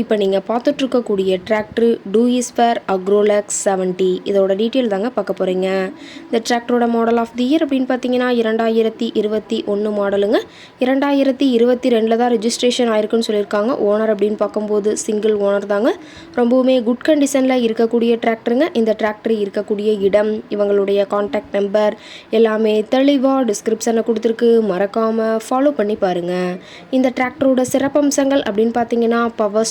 இப்போ நீங்கள் பார்த்துட்ருக்கக்கூடிய டிராக்டர் டூஇஸ்பேர் அக்ரோலக்ஸ் செவன்ட்டி இதோட டீட்டெயில் தாங்க பார்க்க போகிறீங்க இந்த டிராக்டரோட மாடல் ஆஃப் தி இயர் அப்படின்னு பார்த்தீங்கன்னா இரண்டாயிரத்தி இருபத்தி ஒன்று மாடலுங்க இரண்டாயிரத்தி இருபத்தி ரெண்டில் தான் ரிஜிஸ்ட்ரேஷன் ஆயிருக்குன்னு சொல்லியிருக்காங்க. ஓனர் அப்படின்னு பார்க்கும்போது சிங்கிள் ஓனர் தாங்க. ரொம்பவுமே குட் கண்டிஷனில் இருக்கக்கூடிய டிராக்டருங்க இந்த டிராக்டர் இருக்கக்கூடிய இடம் இவங்களுடைய காண்டாக்ட் நம்பர் எல்லாமே தெளிவாக டிஸ்கிரிப்ஷனில் கொடுத்துருக்கு. மறக்காமல் ஃபாலோ பண்ணி பாருங்கள் இந்த டிராக்டரோட சிறப்பம்சங்கள் அப்படின்னு பார்த்தீங்கன்னா power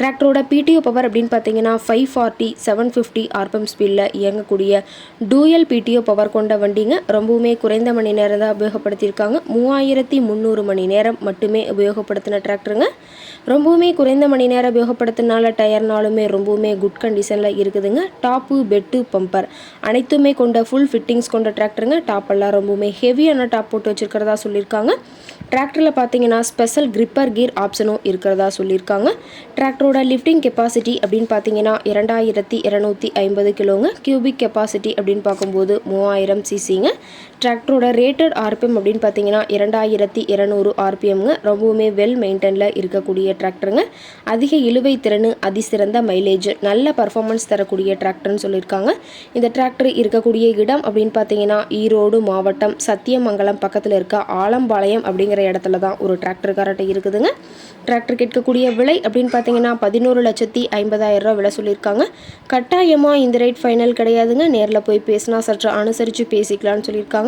டிராக்டரோட பிடிஓ பவர் அப்படின்னு பார்த்தீங்கன்னா five forty seven fifty RPM ஸ்பீடில் இயங்கக்கூடிய டூயல் பிடிஓ பவர் கொண்ட வண்டிங்க. ரொம்பவுமே குறைந்த மணி நேரம் தான் உபயோகப்படுத்தியிருக்காங்க. மூவாயிரத்தி முந்நூறு மணி நேரம் மட்டுமே உபயோகப்படுத்தின டிராக்டருங்க. ரொம்பவுமே குறைந்த மணி நேரம் உபயோகப்படுத்தினால டயர்னாலுமே ரொம்பவுமே குட் கண்டிஷனில் இருக்குதுங்க. டாப்பு பெட்டு பம்பர் அனைத்துமே கொண்ட ஃபுல் ஃபிட்டிங்ஸ் கொண்ட டிராக்டருங்க. டாப் எல்லாம் ரொம்பவுமே ஹெவியான டாப் போட்டு வச்சுருக்கிறதா சொல்லியிருக்காங்க. டிராக்டரில் பார்த்தீங்கன்னா ஸ்பெஷல் கிரிப்பர் கீர் ஆப்ஷனும் இருக்கிறதா சொல்லியிருக்காங்க. டிராக்டரோட லிஃப்டிங் கெப்பாசிட்டி அப்படின்னு பார்த்தீங்கன்னா இரண்டாயிரத்தி இரநூத்தி ஐம்பது கிலோங்க. கியூபிக் கெப்பாசிட்டி அப்படின்னு பார்க்கும்போது மூவாயிரம் சிசிங்க டிராக்டரோட ரேட்டட் ஆர்பிஎம் அப்படின்னு பார்த்தீங்கன்னா இரண்டாயிரத்தி இரநூறு ஆர்பிஎம்ங்க ரொம்பவுமே வெல் மெயின்டெனில் இருக்கக்கூடிய டிராக்டருங்க. அதிக இழுவை திறன் அதிசிறந்த மைலேஜ் நல்ல பர்ஃபார்மன்ஸ் தரக்கூடிய டிராக்டர்னு சொல்லியிருக்காங்க. இந்த டிராக்டர் இருக்கக்கூடிய இடம் அப்படின்னு பார்த்தீங்கன்னா ஈரோடு மாவட்டம் சத்தியமங்கலம் பக்கத்தில் இருக்க ஆலம்பாளையம் அப்படிங்கிற இடத்துல தான் ஒரு டிராக்டர் இருக்குதுங்க. டிராக்டர் கேட்கக்கூடிய விலை அப்படின்னு பார்த்தீங்கன்னா பதினோரு லட்சத்தி ஐம்பதாயிரம் ரூபா விலை சொல்லியிருக்காங்க. கட்டாயமாக இந்த ரேட் ஃபைனல் கிடையாதுங்க. நேரில் போய் பேசினா சற்று அனுசரித்து பேசிக்கலாம்னு சொல்லியிருக்காங்க.